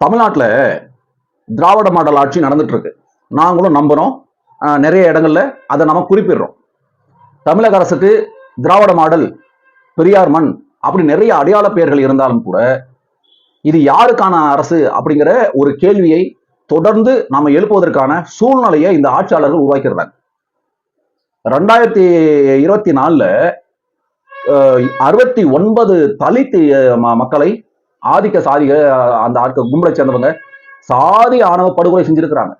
தமிழ்நாட்டில் திராவிட மாடல் ஆட்சி நடந்துட்டு இருக்கு நாங்களும் நம்புகிறோம் நிறைய இடங்கள்ல அதை நம்ம குறிப்பிடுறோம். தமிழக அரசுக்கு திராவிட மாடல் பெரியார் மண் அப்படி நிறைய அடையாள பெயர்கள் இருந்தாலும் கூட இது யாருக்கான அரசு அப்படிங்கிற ஒரு கேள்வியை தொடர்ந்து நாம எழுப்புவதற்கான சூழ்நிலையை இந்த ஆட்சியாளர்கள் உருவாக்கிறாங்க ரெண்டாயிரத்தி இருபத்தி நாலில் அறுபத்தி ஒன்பது தலித் ம- மக்களை ஆதிக்க சாதிக அந்த ஆட்கள் கும்பலை சேர்ந்தவங்க சாதி ஆணவ படுகொலை செஞ்சிருக்கிறாங்க.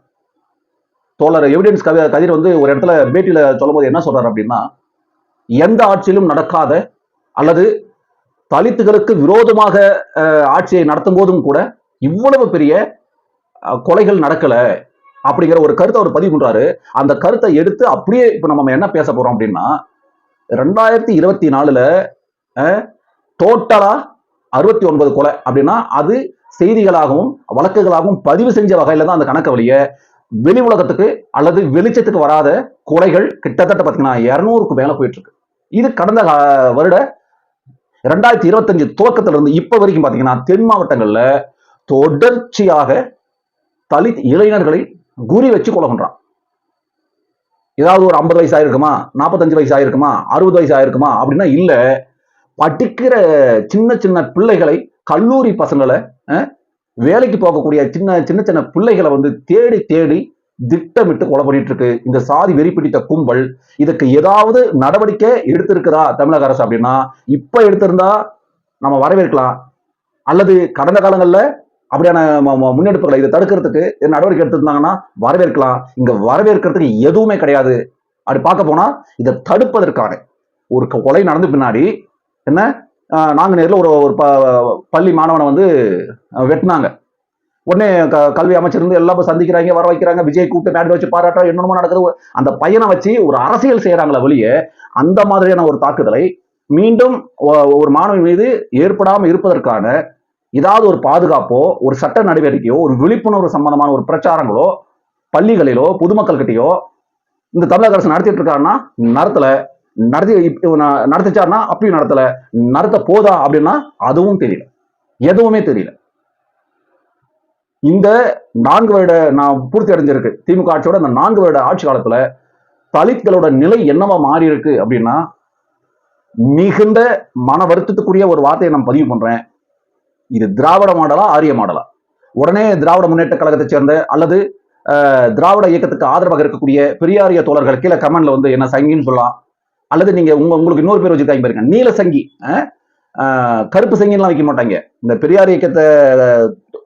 தோழர் எவிடன்ஸ் கவி கதிர் வந்து ஒரு இடத்துல பேட்டியில சொல்லும்போது என்ன சொல்றாரு அப்படின்னா எந்த ஆட்சியிலும் நடக்காத அல்லது தலித்துகளுக்கு விரோதமாக ஆட்சியை நடத்தும் போதும் கூட இவ்வளவு பெரிய கொலைகள் நடக்கல அப்படிங்கிற ஒரு கருத்தை அவர் பதிவு பண்றாரு. அந்த கருத்தை எடுத்து அப்படியே இப்ப நம்ம என்ன பேச போறோம் அப்படின்னா ரெண்டாயிரத்தி இருபத்தி நாலுல டோட்டலா அறுபத்தி ஒன்பது கொலை அப்படின்னா அது செய்திகளாகவும் வழக்குகளாகவும் பதிவு செஞ்ச வகையில தான் அந்த கணக்கு வழிய வெளி உலகத்துக்கு அல்லது வெளிச்சத்துக்கு வராத கொலைகள் கிட்டத்தட்ட பாத்தீங்கன்னா இருநூறுக்கு மேல போயிட்டு இருக்கு இது கடந்த வருட ரெண்டாயிரத்தி இருபத்தஞ்சு துவக்கத்துல இருந்து இப்ப வரைக்கும் பாத்தீங்கன்னா தென் மாவட்டங்கள்ல தொடர்ச்சியாக தலித் இளைஞர்களை குறி வச்சு கொலை பண்றான். ஏதாவது ஒரு ஐம்பது வயசு ஆயிருக்குமா? நாற்பத்தஞ்சு வயசு ஆயிருக்குமா? அறுபது வயசு ஆயிருக்குமா? அப்படின்னா இல்ல. படிக்கிற சின்ன சின்ன பிள்ளைகளை கல்லூரி பசங்களை வேலைக்கு போகக்கூடிய சின்ன சின்ன சின்ன பிள்ளைகளை வந்து தேடி தேடி திட்டமிட்டு கொலை பண்ணிட்டு இருக்கு. இந்த சாதி வெறி பிடித்த கும்பல் இதுக்கு ஏதாவது நடவடிக்கை எடுத்திருக்குதா தமிழக அரசு அப்படின்னா இப்ப எடுத்திருந்தா நம்ம வரவேற்கலாம். அல்லது கடந்த காலங்கள்ல அப்படியான முன்னெடுப்புகளை இதை தடுக்கிறதுக்கு நடவடிக்கை எடுத்திருந்தாங்கன்னா வரவேற்கலாம். இங்க வரவேற்கிறதுக்கு எதுவுமே கிடையாது. அப்படி பார்க்க போனா இதை தடுப்பதற்கான ஒரு கொலை நடந்து பின்னாடி என்ன? நாங்கள் நேரில் ஒரு ஒரு ப- பள்ளி மாணவனை வந்து வெட்டினாங்க. உடனே க- கல்வி அமைச்சர் இருந்து எல்லாம் சந்திக்கிறாங்க வர வைக்கிறாங்க விஜய் கூப்பிட்டு மேட் வச்சு பாராட்டம் என்னென்னமோ நடக்குது. அந்த பையனை வச்சு ஒரு அரசியல் செய்கிறாங்களே வெளியே அந்த மாதிரியான ஒரு தாக்குதலை மீண்டும் ஒரு மாணவன் மீது ஏற்படாமல் இருப்பதற்கான ஏதாவது ஒரு பாதுகாப்போ ஒரு சட்ட நடவடிக்கையோ ஒரு விழிப்புணர்வு சம்பந்தமான ஒரு பிரச்சாரங்களோ பள்ளிகளிலோ பொதுமக்கள்கிட்டயோ இந்த தமிழக அரசு நடத்திட்டு இருக்காருன்னா நடத்தலை. நடத்தி இப்ப அப்பயும் நடத்தல. நடத்த போதா அப்படின்னா அதுவும் தெரியல. எதுவுமே தெரியல. இந்த நான்கு வருட நான் பூர்த்தி அடைஞ்சிருக்கு. திமுக ஆட்சியோட இந்த நான்கு வருட ஆட்சி காலத்துல தலித்களோட நிலை என்னவா மாறி இருக்கு அப்படின்னா மிகுந்த மன வருத்தத்துக்குரிய ஒரு வார்த்தையை நான் பதிவு பண்றேன். இது திராவிட மாடலா ஆரிய மாடலா? உடனே திராவிட முன்னேற்ற கழகத்தை சேர்ந்த அல்லது திராவிட இயக்கத்துக்கு ஆதரவாக இருக்கக்கூடிய பெரியாரிய தோழர்கள் கீழே கமெண்ட்ல வந்து என்ன சங்கின்னு சொல்லலாம். அல்லது நீங்க உங்க உங்களுக்கு இன்னொரு பேர் வச்சிருக்காங்க பாருங்க. நீல சங்கி. அஹ், கருப்பு சங்கின்லாம் வைக்க மாட்டாங்க. இந்த பெரியார் இயக்கத்தை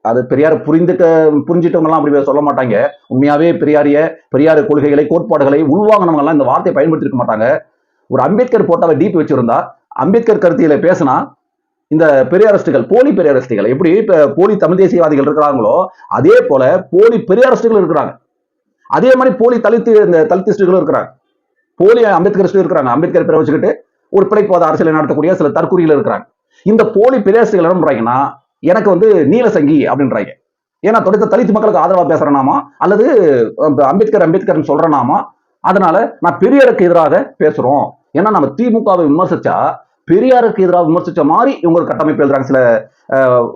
அது பெரியார் புரிந்துக்க புரிஞ்சிட்டவங்கலாம் அப்படி சொல்ல மாட்டாங்க. உண்மையாவே பெரியாரிய பெரியார் கொள்கைகளை கோட்பாடுகளை உள்வாங்கினவங்கலாம் இந்த வார்த்தையை பயன்படுத்திருக்க மாட்டாங்க. ஒரு அம்பேத்கர் போட்டாவை டீப் வச்சிருந்தா அம்பேத்கர் கருத்தியில பேசினா இந்த பெரியாரிஸ்டுகள் போலி பெரியாரிஸ்டுகள் எப்படி இப்ப போலி தமிழ் தேசியவாதிகள் இருக்கிறாங்களோ அதே போல போலி பெரியாரிஸ்டுகள் இருக்கிறாங்க. அதே மாதிரி போலி தலித்து இந்த தலித்திஸ்டுகளும் இருக்கிறாங்க. போலி அம்பேத்கர் இருக்கிறாங்க. அம்பேத்கர் பேரை வச்சுக்கிட்டு ஒரு பிழைப்பாத அரசியலை நடத்தக்கூடிய சில தற்கூறிகள் இருக்கிறாங்க. இந்த போலி பெரியாரிஸ்டுகள் என்ன பண்றாங்கன்னா எனக்கு வந்து நீலசங்கி அப்படின்றாங்க. ஏன்னா தொடர்ந்து தலித்து மக்களுக்கு ஆதரவா பேசுறேனாமா? அல்லது அம்பேத்கர் அம்பேத்கர்னு சொல்றேனாமா? அதனால நான் பெரியாருக்கு எதிராக பேசுறோம். ஏன்னா நம்ம திமுகவை விமர்சிச்சா பெரியாருக்கு எதிராக விமர்சிச்ச மாதிரி இவங்க ஒரு கட்டமைப்பு எழுதுறாங்க. சில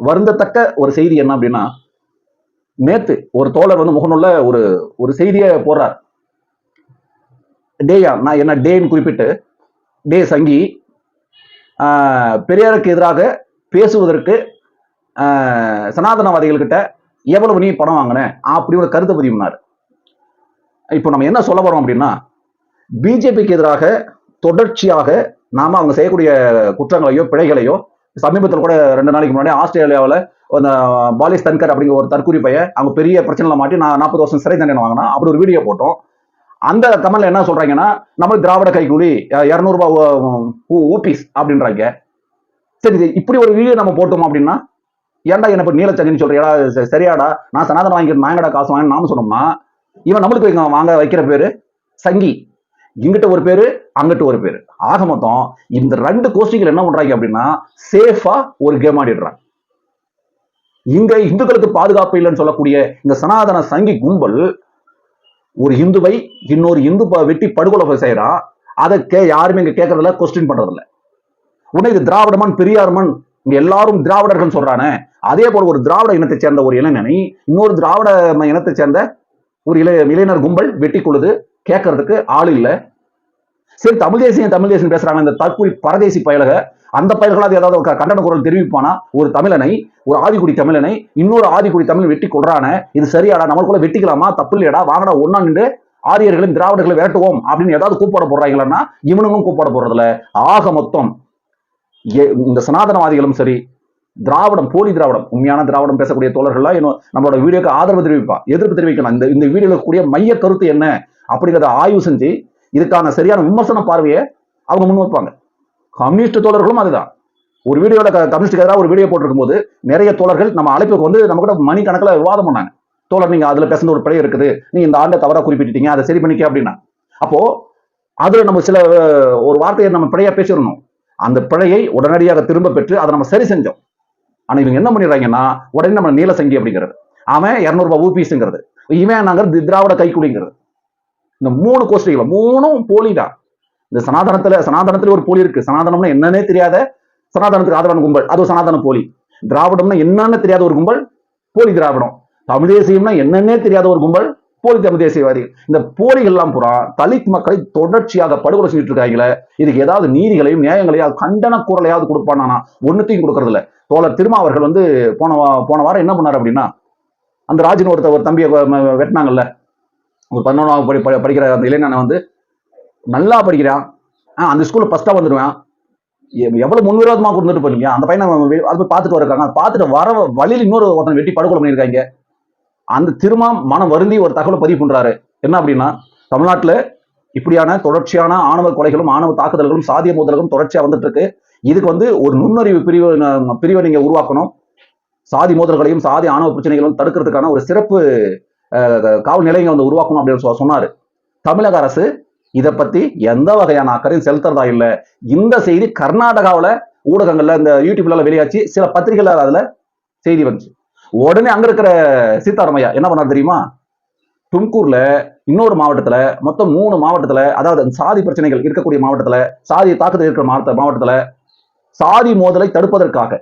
வருந்தத்தக்க ஒரு செய்தி என்ன அப்படின்னா நேத்து ஒரு தோழர் வந்து முகநூல்ல ஒரு ஒரு செய்தியை போடுறார். டேயா நான் என்ன டேன்னு குறிப்பிட்டு டே சங்கி பெரியாருக்கு எதிராக பேசுவதற்கு சனாதனவாதிகள்கிட்ட எவ்வளவு நீ பணம் வாங்கினேன் அப்படி ஒரு கருத்தை பதிவுனார் இப்போ நம்ம என்ன சொல்ல போறோம் அப்படின்னா பிஜேபிக்கு எதிராக தொடர்ச்சியாக நாம அவங்க செய்யக்கூடிய குற்றங்களையோ பிழைகளையோ சமீபத்தில் கூட ரெண்டு நாளைக்கு முன்னாடி ஆஸ்திரேலியாவில் அந்த பாலிஸ் தன்கர் அப்படிங்கிற ஒரு தற்குறிப்பைய பையன் அவங்க பெரிய பிரச்சனைல மாட்டி நான் நாற்பது வருஷம் சிறை தண்டனை வாங்கினா அப்படி ஒரு வீடியோ போட்டோம். அந்த கமல்ல என்ன சொல்றாங்கன்னா நம்ம திராவிட கைக்கூலி இரநூறுபா ஊபிஸ் அப்படின்றாங்க. சரி இப்படி ஒரு வீடியோ நம்ம போட்டோம் அப்படின்னா ஏன்டா என்ன இப்போ நீலச்சங்கின்னு சொல்றியா சரியாடா நான் சனாதனம் வாங்கிட்டு நாங்கடா காசு வாங்கி நாம சொன்னோம்னா இவன் நம்மளுக்கு வாங்க வைக்கிற பேரு சங்கி. இங்கிட்ட ஒரு பேரு அங்கிட்ட ஒரு பேரு. ஆக மொத்தம் இந்த ரெண்டு கோஷ்டிகள் என்ன பண்றாங்க அப்படின்னா சேஃபா ஒரு கேம் ஆடிடுறாங்க. இங்க இந்துக்களுக்கு பாதுகாப்பு இல்லைன்னு சொல்லக்கூடிய இந்த சனாதன சங்கி கும்பல் ஒரு இந்துவை இன்னொரு இந்து ப- வெட்டி படுகொலை செய்யறான் அதை கே யாருமே இங்க கேட்கறதில்ல கொஸ்டின் பண்றதில்ல. உடனே இது திராவிடமன் பெரியார்மன் இங்க எல்லாரும் திராவிடர்கள் சொல்றானே. அதே போல ஒரு திராவிட இனத்தை சேர்ந்த ஒரு இளைஞனை இன்னொரு திராவிட இனத்தை சேர்ந்த ஒரு இளைய இளைஞர் கும்பல் வெட்டி கொள்ளுது. கேட்கறதுக்கு ஆள் இல்ல. சரி தமிழ் தேசியம் தமிழ் தேசியம் பேசுறாங்க. இந்த தற்கொலை பரதேசி பயலக அந்த பயிர்களாவது ஏதாவது ஒரு கண்டன குரல் தெரிவிப்பானா? ஒரு தமிழனை ஒரு ஆதிக்குடி தமிழனை இன்னொரு ஆதிக்குடி தமிழ் வெட்டி கொள்றானே இது சரியாடா நம்மளுக்குள்ள வெட்டிக்கலாமா? தப்பு இல்லையடா வாங்கடா ஒன்னா நின்று ஆரியர்களும் திராவிடர்களை விரட்டுவோம் அப்படின்னு ஏதாவது கூப்பாட போடுறாங்களன்னா இவனுங்களும் கூப்பாட போடுறதுல ஆக மொத்தம் இந்த சனாதனவாதிகளும் சரி திராவிடம் போலி திராவிடம் உண்மையான திராவிடம் பேசக்கூடிய தோழர்கள்லாம் இன்னும் நம்மளோட வீடியோக்கு ஆதரவு தெரிவிப்பா எதிர்ப்பு தெரிவிக்கலாம் இந்த இந்த வீடியோல கூடிய மைய கருத்து என்ன? அப்படிங்கிறத ஆய்வு செஞ்சு இதுக்கான சரியான விமர்சன பார்வையை அவங்க முன்வைப்பாங்க கம்யூனிஸ்ட் தோழர்களும் அதுதான். ஒரு வீடியோல க- கம்யூனிஸ்டுக்கு எதிராக ஒரு வீடியோ போட்டிருக்கும் போது நிறைய தோழர்கள் நம்ம அழைப்புக்கு வந்து நம்ம கூட மணி கணக்கில் விவாதம் பண்ணாங்க. தோழர் நீங்க அதுல பேசுன ஒரு பிழை இருக்குது. நீங்க இந்த ஆண்டை தவறா குறிப்பிட்டீங்க அதை சரி பண்ணிக்க அப்படின்னா. அப்போ அதுல நம்ம சில ஒரு வார்த்தையை நம்ம பிழையா பேசிடணும். அந்த பிழையை உடனடியாக திரும்ப பெற்று அதை நம்ம சரி செஞ்சோம். ஆனா இவங்க என்ன பண்ணிடுறாங்கன்னா உடனே நம்ம நீலசங்கி அப்படிங்கிறது. அவன் இரநூறுபா ஊபிஸுங்கிறது. இவன் நாங்க திராவிட கைக்குடிங்கிறது இந்த மூணு கோஷ்டிகள் மூணும் போலிதான் இந்த சனாதனத்துல சனாதனத்துல ஒரு போலி இருக்கு. சனாதனம்னா என்னன்னே தெரியாத சனாதனத்துக்கு ஆதரவான கும்பல். அது ஒரு சனாதன போலி. திராவிடம்னா என்னன்னு தெரியாத ஒரு கும்பல் போலி திராவிடம். தமிழ் தேசியம்னா என்னன்னே தெரியாத ஒரு கும்பல் போலி தமிழ் தேசியவாதிகள் இந்த போலிகள்லாம் புறா தலித் மக்களை தொடர்ச்சியாக படுகொலை செஞ்சுட்டு இருக்காங்களே இதுக்கு ஏதாவது நீதிகளையும் நியாயங்களையும் கண்டன குரலையாவது கொடுப்பானா ஒன்னுத்தையும் கொடுக்கறது இல்ல தோழர் திருமாவர்கள் வந்து போன போன வாரம் என்ன பண்ணாரு அப்படின்னா அந்த ராஜின் ஒருத்த ஒரு தம்பியை வெட்டினாங்கல்ல. ஒரு பதினொன்றாவது படி- படிக்கிற அந்த இளைஞனை வந்து நல்லா படிக்கிறான். ஆ, அந்த ஸ்கூலில் ஃபஸ்ட்டாக வந்துடுவான் எ- முன்விரோதமாக கொடுத்துட்டு போறீங்க அந்த பையனை அது போய் பார்த்துட்டு வரக்காங்க அதை பார்த்துட்டு வர வழியில் இன்னொரு ஒருத்தன் வெட்டி படுகொலை பண்ணியிருக்காங்க. அந்த திருமணம் மனம் வருந்தி ஒரு தகவலை பதிவு பண்ணுறாரு என்ன அப்படின்னா தமிழ்நாட்டில் இப்படியான தொடர்ச்சியான ஆணவ கொலைகளும் ஆணவ தாக்குதல்களும் சாதிய மோதல்களும் தொடர்ச்சியாக வந்துட்டு இருக்கு. இதுக்கு வந்து ஒரு நுண்ணறிவு பிரிவு பிரிவை நீங்கள் உருவாக்கணும். சாதி மோதல்களையும் சாதி ஆணவ பிரச்சனைகளும் தடுக்கிறதுக்கான ஒரு சிறப்பு காவல் நிலையங்களை வந்து உருவாக்கணும் அப்படின்னு சொன்னார். தமிழக அரசு இதை பத்தி எந்த வகையான அக்கறையும் செலுத்துறதா இல்லை. இந்த செய்தி கர்நாடகாவில் ஊடகங்கள்ல இந்த யூடியூப்ல வெளியாச்சு. சில பத்திரிகைகள் அதுல செய்தி வந்துச்சு. உடனே அங்க இருக்கிற சீதாராமையா என்ன பண்ணார் தெரியுமா? தும்கூர்ல இன்னொரு மாவட்டத்துல மொத்தம் மூணு மாவட்டத்துல அதாவது அந்த சாதி பிரச்சனைகள் இருக்கக்கூடிய மாவட்டத்துல சாதி தாக்குதல் இருக்கிற மாவட்ட மாவட்டத்துல சாதி மோதலை தடுப்பதற்காக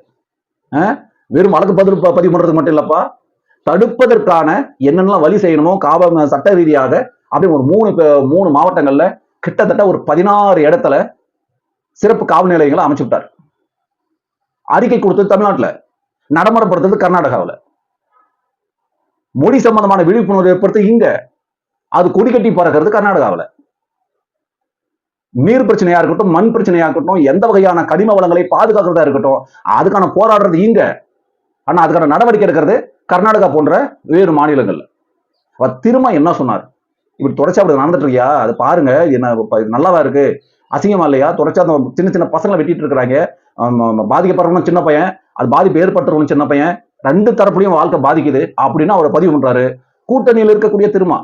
வெறும் வழக்கு பதிவு ப- பதிவு பண்றது மட்டும் இல்லப்பா. தடுப்பதற்கான என்னென்னலாம் வழி செய்யணுமோ காவல் சட்ட ரீதியாக அப்படி ஒரு மூணு மூணு மாவட்டங்கள்ல கிட்டத்தட்ட ஒரு பதினாறு இடத்துல சிறப்பு காவல் நிலையங்களை அமைச்சு விட்டார். அறிக்கை கொடுத்தது தமிழ்நாட்டுல. நடைமுறைப்படுத்துறது கர்நாடகாவுல. மொழி சம்பந்தமான விழிப்புணர்வு ஏற்படுத்த இங்க அது கொடி கட்டி பறக்கிறது கர்நாடகாவுல. நீர் பிரச்சனையா இருக்கட்டும் மண் பிரச்சனையா இருக்கட்டும் எந்த வகையான கனிம வளங்களை பாதுகாக்கிறதா இருக்கட்டும் அதுக்கான போராடுறது இங்க. ஆனா அதுக்கான நடவடிக்கை எடுக்கிறது கர்நாடகா போன்ற வேறு மாநிலங்கள்ல. அவர் திரும்ப என்ன சொன்னார்? இப்படி தொடர்ச்சியா அப்படி நடந்துட்டு இருக்கியா அது பாருங்க என்ன இது நல்லாவா இருக்கு? அசிங்கமா இல்லையா? தொடர்ச்சியா அந்த சின்ன சின்ன பசங்களை வெட்டிட்டு இருக்கிறாங்க. பாதிக்கப்படுறவனும் சின்ன பையன். அது பாதிப்பு ஏற்படுத்துறவனும் சின்ன பையன். ரெண்டு தரப்புலையும் வாழ்க்கை பாதிக்குது அப்படின்னு அவர் பதிவு பண்றாரு. கூட்டணியில் இருக்கக்கூடிய திருமா.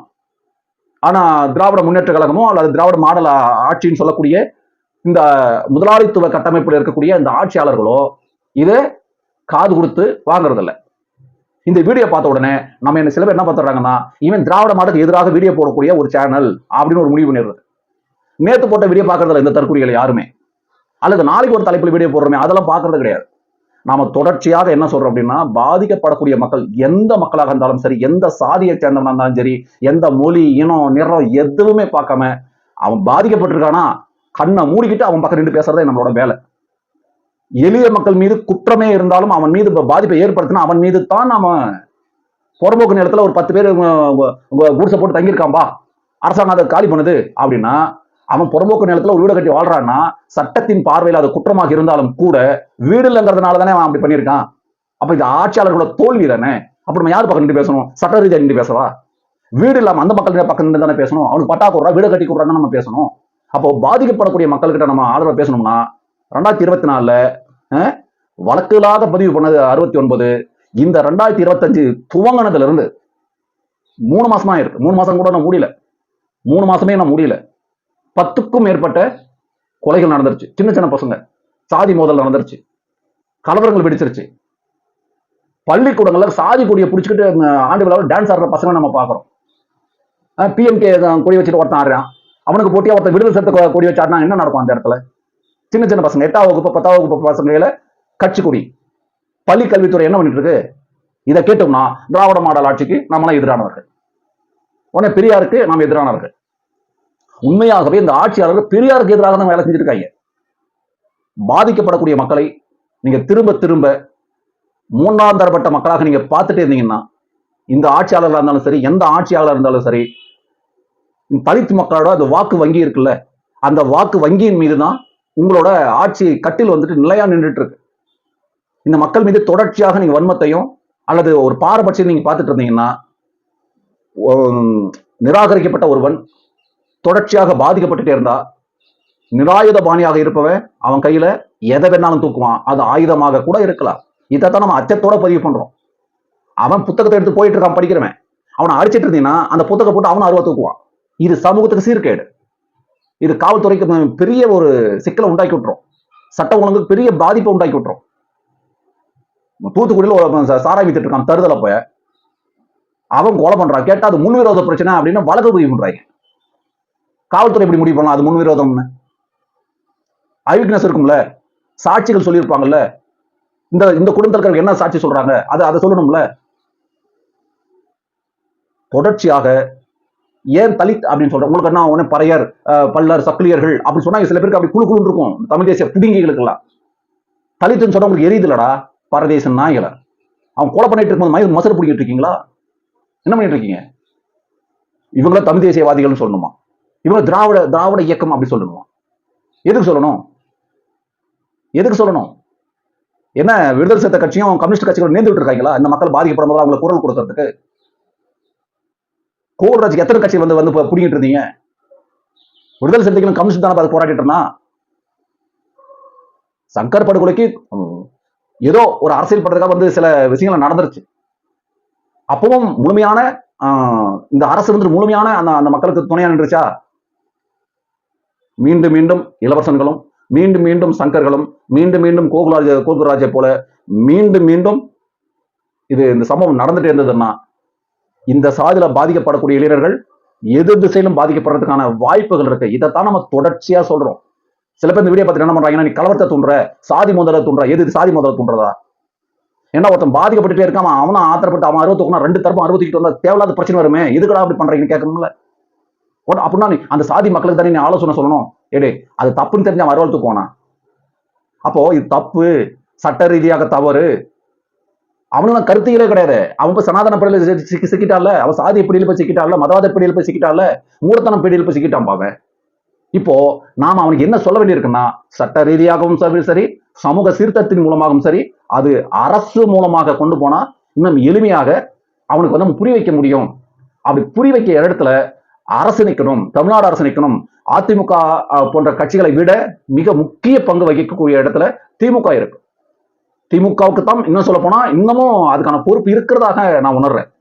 ஆனா திராவிட முன்னேற்ற கழகமோ அல்லது திராவிட மாடல் ஆட்சின்னு சொல்லக்கூடிய இந்த முதலாளித்துவ கட்டமைப்பில் இருக்கக்கூடிய இந்த ஆட்சியாளர்களோ இதை காது கொடுத்து வாங்குறதில்ல. இந்த வீடியோ பார்த்த உடனே நம்ம என்ன சில பேர் என்ன பார்த்துறாங்கன்னா இவன் திராவிட மாடத்துக்கு எதிராக வீடியோ போடக்கூடிய ஒரு சேனல் அப்படின்னு ஒரு முடிவு பண்ணிடுறது நேற்று போட்ட வீடியோ பார்க்கறதுல இந்த தற்கொலைகள் யாருமே. அல்லது நாளைக்கு ஒரு தலைப்பில் வீடியோ போடுறோமே அதெல்லாம் பார்க்கறது கிடையாது. நாம தொடர்ச்சியாக என்ன சொல்றோம் அப்படின்னா பாதிக்கப்படக்கூடிய மக்கள் எந்த மக்களாக இருந்தாலும் சரி எந்த சாதியை சேர்ந்தவனா இருந்தாலும் சரி எந்த மொழி இனம் நிறம் எதுவுமே பார்க்காம அவன் பாதிக்கப்பட்டிருக்கானா கண்ணை மூடிக்கிட்டு அவன் பக்கம் நின்று பேசுறதே நம்மளோட வேலை. எளிய மக்கள் மீது குற்றமே இருந்தாலும் அவன் மீது பாதிப்பை ஏற்படுத்தினா அவன் மீது தான் நாம புறம்போக்கு நிலத்துல ஒரு பத்து பேர் குடிசை போட்டு தங்கியிருக்கான்பா அரசாங்கம் அதை காலி பண்ணுது. அப்படின்னா அவன் புறம்போக்கு நிலத்துல ஒரு வீடு கட்டி வாழ்றான்னா சட்டத்தின் பார்வையில் அது குற்றமாக இருந்தாலும் கூட வீடு இல்லைங்கிறதுனால தானே அவன் அப்படி பண்ணியிருக்கான். அப்ப இது ஆட்சியாளர்களோட தோல்வி தானே. அப்ப நம்ம யார் பக்கம் நின்று பேசணும்? சட்ட ரீதியாக நின்று பேசவா? வீடு இல்லாம அந்த மக்கள் பக்கம் நின்று தானே பேசணும்? அவனுக்கு பட்டா கொடுறா வீடு கட்டி கொடுறான்னு நம்ம பேசணும். அப்போ பாதிக்கப்படக்கூடிய மக்கள்கிட்ட நம்ம ஆதரவை பேசணும்னா ரெண்டாயிரத்தி இருபத்தி நாலுல அஹ், வழக்குகளாக பதிவு பண்ணது அறுபத்தி ஒன்பது. இந்த ரெண்டாயிரத்தி இருபத்தஞ்சு துவங்கினதுல இருந்து மூணு மாசமா இருக்கு மூணு மாசம் கூட நான் முடியல. மூணு மாசமே நான் முடியல. பத்துக்கும் மேற்பட்ட கொலைகள் நடந்துருச்சு. சின்ன சின்ன பசங்க. சாதி மோதல் நடந்துருச்சு. கலவரங்கள் வெடிச்சிருச்சு. பள்ளிக்கூடங்கள்ல சாதி கொடியை பிடிச்சிக்கிட்டு ஆண்டு விழாவில் டான்ஸ் ஆடுற பசங்க நம்ம பார்க்குறோம். பிஎம்கே கொடி வச்சுட்டு ஒருத்தன் ஆடுறான். அவனுக்கு போட்டியாக ஒருத்தன் விடுதலை சேர்த்த கொடி வச்சு ஆடினா என்ன நடக்கும் அந்த இடத்துல? சின்ன சின்ன பசங்க எட்டாவது வகுப்பு பத்தாவது வகுப்பு பசங்களை கட்சி கொடி பள்ளி கல்வித்துறை என்ன பண்ணிட்டு இருக்கு இதை கேட்டோம்னா திராவிட மாடல் ஆட்சிக்கு நம்மளாம் எதிரானவர்கள். உடனே பெரியாருக்கு நாம் எதிரானவர்கள். உண்மையாகவே இந்த ஆட்சியாளர்கள் பெரியாருக்கு எதிராக தான் வேலை செஞ்சிருக்காங்க. பாதிக்கப்படக்கூடிய மக்களை நீங்க திரும்ப திரும்ப மூன்றாம் தரப்பட்ட மக்களாக நீங்க பார்த்துட்டே இருந்தீங்கன்னா இந்த ஆட்சியாளர்களாக இருந்தாலும் சரி எந்த ஆட்சியாளர் இருந்தாலும் சரி தலித் மக்களோட அந்த வாக்கு வங்கி இருக்குல்ல அந்த வாக்கு வங்கியின் மீது தான் உங்களோட ஆட்சி கட்டில் வந்துட்டு நிலையா நின்றுட்டு இருக்கு இந்த மக்கள் மீது தொடர்ச்சியாக நீங்க வன்மத்தையும் அல்லது ஒரு பாரபட்சம் நீங்க பார்த்துட்டு இருந்தீங்கன்னா நிராகரிக்கப்பட்ட ஒருவன் தொடர்ச்சியாக பாதிக்கப்பட்டுட்டே இருந்தா நிராயுத பாணியாக இருப்பவன் அவன் கையில எதை வேணாலும் தூக்குவான் அது ஆயுதமாக கூட இருக்கலாம். இதைத்தான் நம்ம அச்சத்தோட பதிவு பண்றோம். அவன் புத்தகத்தை எடுத்து போயிட்டு இருக்கான் படிக்கிறவன். அவனை அடிச்சிட்டு இருந்தீங்கன்னா அந்த புத்தகம் போட்டு அவன் அருவா தூக்குவான். இது சமூகத்துக்கு சீர்கேடு. இது காவல்துறைக்கு பெரிய ஒரு சிக்கலை உண்டாக்கி விட்டுரும். சட்ட ஒழுங்குக்கு பெரிய பாதிப்பை உண்டாக்கி விட்டுரும். தூத்துக்குடியில் ஒரு சாராய் வித்துட்டு இருக்கான் போய். அவன் கொலை பண்றான். கேட்டா அது முன்விரோத பிரச்சனை அப்படின்னு வழக்கு பதிவு பண்றாங்க காவல்துறை எப்படி முடிவு பண்ணலாம்? அது முன்விரோதம்னு ஐவிக்னஸ் இருக்கும்ல. சாட்சிகள் சொல்லியிருப்பாங்கல்ல. இந்த இந்த குடும்பத்திற்கு என்ன சாட்சி சொல்றாங்க? அதை அதை சொல்லணும்ல. தொடர்ச்சியாக ஏன் தலித் அப்படின்னு சொல்றேன். உங்களுக்கு என்ன உடனே பறையர் அஹ், பல்லர் சக்கிலியர்கள் அப்படின்னு சொன்னா சில பேருக்கு அப்படி குழு குழுன்னு இருக்கும். தமிழ் தேசிய பிடிங்கிகளுக்கெல்லாம். தலித்துன்னு சொன்னா உங்களுக்கு எரியுதுலடா. பரதேச நாய்களை அவன் கொலை பண்ணிட்டு இருக்கும்போது மயில் மசர் பிடிக்கிட்டு இருக்கீங்களா? என்ன பண்ணிட்டு இருக்கீங்க? இவங்கள தமிழ் தேசியவாதிகள்னு சொல்லணுமா? இவங்க திராவிட திராவிட இயக்கம் அப்படி சொல்லணுமா? எதுக்கு சொல்லணும்? எதுக்கு சொல்லணும்? என்ன விடுதலை சிறுத்தை கட்சியும் கம்யூனிஸ்ட் கட்சிகளும் நேர்ந்து விட்டு இருக்காங்களா? இந்த மக்கள் பாதிக்கப்படும் போது அவங்களுக்கு குரல் கொடுக்கறதுக்கு? கோவராஜுக்கு எத்தனை கட்சி வந்து வந்து பிடிங்கிட்டு இருந்தீங்க? விடுதலை சிறுத்தைகளும் கம்யூனிஸ்ட் தானே அதை போராடிட்டு இருந்தான்? சங்கர் படுகொலைக்கு ஏதோ ஒரு அரசியல் படுறதுக்காக வந்து சில விஷயங்கள் நடந்துருச்சு. அப்பவும் முழுமையான ஆஹ், இந்த அரசு வந்து முழுமையான அந்த அந்த மக்களுக்கு துணையா நின்றுச்சா? மீண்டும் மீண்டும் இளவரசன்களும் மீண்டும் மீண்டும் சங்கர்களும் மீண்டும் மீண்டும் கோகுலாஜ கோகுராஜை போல மீண்டும் மீண்டும் இது இந்த சம்பவம் நடந்துட்டே இருந்ததுன்னா இந்த சாதியில பாதிக்கப்படக்கூடிய இளைஞர்கள் எதிர் திசையிலும் பாதிக்கப்படுறதுக்கான வாய்ப்புகள் இருக்கு. இதைத்தான் நம்ம தொடர்ச்சியா சொல்றோம். சில பேர் இந்த வீடியோ பார்த்துட்டு என்ன பண்றாங்கன்னா நீ கலவரத்தை தூண்டுற சாதி முதல தூண்டுற எது சாதி முதல தூண்டுறதா? ஏன்னா ஒருத்தன் பாதிக்கப்பட்டுட்டே இருக்கான் அவனும் ஆத்திரப்பட்டு அவன் அறுபத்துக்குனா ரெண்டு தரப்பும் அறுபத்திக்கிட்டு வந்தா தேவையில்லாத பிரச்சனை வருமே இதுக்கடா அப்படி பண்றீங்கன்னு கேட்கணும்ல. உடனே அப்படின்னா நீ அந்த சாதி மக்களுக்கு தானே நீ ஆலோசனை சொல்லணும். ஏடே அது தப்புன்னு தெரிஞ்சு அவன் அறுவல் போனா அப்போ இது தப்பு சட்ட ரீதியாக தவறு அவனுக்கு கருத்துகளே கிடையாது. அவன் போய் சனாதன பிடியில சிக்கி சிக்கிட்டால அவன் சாதி பிடியில் போய் சிக்கிட்டால மதவாத பிடியில் போய் சிக்கிட்டால மூலத்தனம் பிடியில் போய் சிக்கிட்டான் பாவன் இப்போ நாம அவனுக்கு என்ன சொல்ல வேண்டியிருக்குன்னா சட்ட ரீதியாகவும் சரி சரி சமூக சீர்திருத்தத்தின் மூலமாகவும் சரி அது அரசு மூலமாக கொண்டு போனா இன்னும் எளிமையாக அவனுக்கு வந்து நம்ம புரிய வைக்க முடியும். அப்படி புரிய வைக்க இடத்துல அரசு நிற்கணும் தமிழ்நாடு அரசு நிற்கணும் அதிமுக போன்ற கட்சிகளை விட மிக முக்கிய பங்கு வகிக்கக்கூடிய இடத்துல திமுக இருக்கு. திமுகவுக்கு தான் இன்னும் சொல்ல போனா இன்னமும் அதுக்கான பொறுப்பு இருக்கிறதாக நான் உணர்றேன்.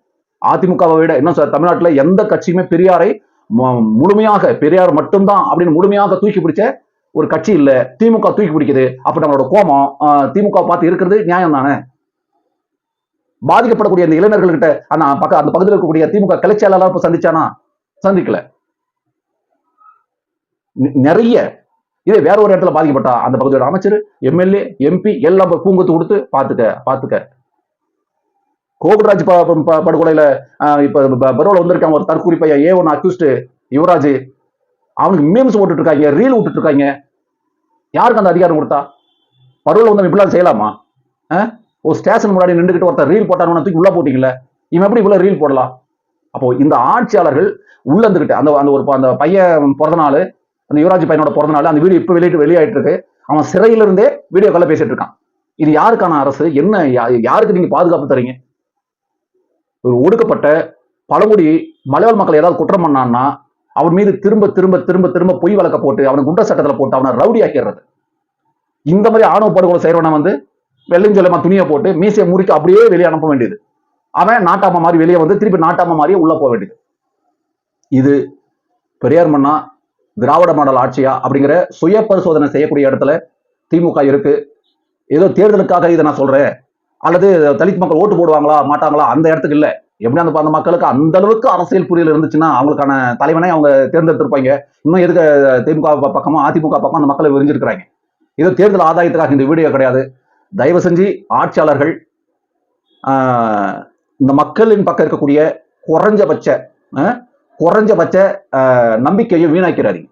அதிமுகவை விட இன்னும் தமிழ்நாட்டில் தமிழ்நாட்டுல எந்த கட்சியுமே பெரியாரை மு- முழுமையாக பெரியார் மட்டும்தான் அப்படின்னு முழுமையாக தூக்கி பிடிச்ச ஒரு கட்சி இல்ல. திமுக தூக்கி பிடிக்குது. அப்ப நம்மளோட கோபம் திமுக பார்த்து இருக்கிறது நியாயம் தானே? பாதிக்கப்படக்கூடிய அந்த இளைஞர்கள்கிட்ட அந்த பக்க அந்த பகுதியில் இருக்கக்கூடிய திமுக கிளைச்செயலாளர் இப்ப சந்திச்சானா? சந்திக்கல. நிறைய இதே வேற ஒரு இடத்துல பாதிக்கப்பட்டா அந்த பகுதியோட அமைச்சர் எம்எல்ஏ எம்பி எல்லாம் பூங்கத்து கொடுத்து பாத்துக்க பாத்துக்க கோகுல்ராஜ் ப- படுகொலையில இப்ப பரோல வந்திருக்கான் ஒரு தற்கூரி பையன் ஏ ஒன் அக்யூஸ்ட் யுவராஜ். அவனுக்கு மீம்ஸ் போட்டுட்டு இருக்காங்க ரீல் விட்டுட்டு இருக்காங்க யாருக்கு அந்த அதிகாரம் கொடுத்தா? பரோல வந்து இப்படிலாம் செய்யலாமா? ஆஹ்? ஒரு ஸ்டேஷன் முன்னாடி நின்றுக்கிட்டு ஒருத்தர் ரீல் போட்டான்னு தூக்கி உள்ள போட்டீங்கல்ல இவன் எப்படி இவ்வளவு ரீல் போடலாம்? அப்போ இந்த ஆட்சியாளர்கள் உள்ள இருந்துகிட்டு அந்த அந்த ஒரு அந்த பையன் பிறந்த நாள் அந்த யுவராஜ் பையனோட பிறந்த நாள் அந்த வீடியோ இப்போ வெளியிட்டு வெளியாயிட்டு இருக்கு அவன் சிறையில இருந்தே வீடியோ கால பேசிட்டு இருக்கான். இது யாருக்கான அரசு? என்ன யா- யாருக்கு நீங்க பாதுகாப்பு தரீங்க? ஒரு ஒடுக்கப்பட்ட பழங்குடி மலையாள மக்கள் ஏதாவது குற்றம் பண்ணான்னா அவன் மீது திரும்ப திரும்ப திரும்ப திரும்ப பொய் வழக்க போட்டு அவனை குண்ட சட்டத்துல போட்டு அவனை ரவுடி ஆக்கிடுறது இந்த மாதிரி ஆணவ படுகொலை வந்து வெள்ளைஞ்சொல்லமா துணியை போட்டு மீசையை முறிக்க அப்படியே வெளியே அனுப்ப வேண்டியது. அவன் நாட்டாம மாதிரி வெளியே வந்து திருப்பி நாட்டாம மாதிரியே உள்ள போக வேண்டியது. இது பெரியார் மன்னா திராவிட மாடல் ஆட்சியா அப்படிங்கிற சுய பரிசோதனை செய்யக்கூடிய இடத்துல திமுக இருக்கு. ஏதோ தேர்தலுக்காக இதை நான் சொல்றேன். அல்லது தலித் மக்கள் ஓட்டு போடுவாங்களா மாட்டாங்களா? அந்த இடத்துக்கு இல்ல. எப்படி அந்த அந்த மக்களுக்கு அந்த அளவுக்கு அரசியல் புரியல் இருந்துச்சுன்னா அவங்களுக்கான தலைவனை அவங்க தேர்ந்தெடுத்திருப்பாங்க. இன்னும் எதுக்கு திமுக பக்கமும் பக்கமா அதிமுக பக்கம் அந்த மக்களை விரிஞ்சிருக்கிறாங்க. இது தேர்தல் ஆதாயத்துக்காக இந்த வீடியோ கிடையாது. தயவு செஞ்சு ஆட்சியாளர்கள் ஆஹ், இந்த மக்களின் பக்கம் இருக்கக்கூடிய குறைஞ்சபட்ச குறைஞ்சபட்ச நம்பிக்கையும் நம்பிக்கையை